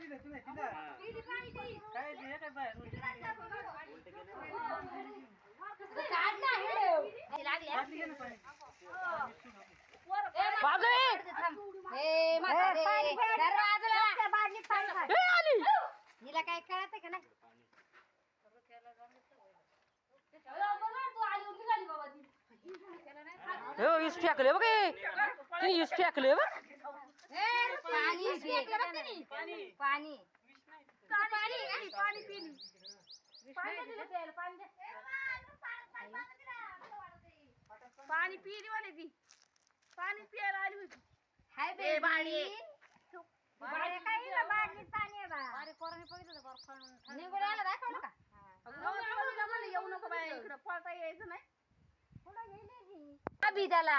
दिलं तुला तिला काय दिलं काय हिला काय कळत का नाही वीस फेकले बघ तिने वीस फेकले बघ पाणी फेकलं बघ तिने पाणी पाणी पाणी पिली पाणी दिलं प्यायला, पाणी दे. पाणी पिली वाले ती पाणी पियाला आली होती हाय ए, बाळी. बाळी काय इथं बाटलीत पाणी आहे बा. निघून आलं दाखवलं का? मला येऊ नको बाय इकडं पळता यायचं नाही अभि त्याला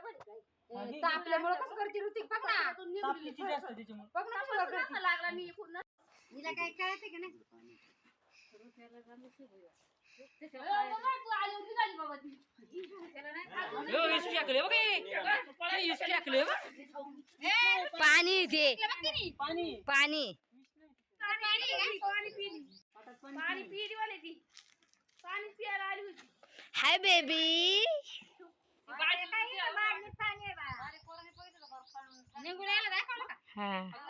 ए, तापल्यामुळं कसं करते? ऋतिक बघ ना. तापलीची जास्त त्याच्यामुळे बघ. ना कसं करते. लागला मी इकडून. हिला काय कळते का नाही? बघ हे. बघ. पाणी ते पाणी. पाणी. पाणी पिली पाणी पिली वाले ती. पाणी पियाला आली होती. Hi baby. दाखवलं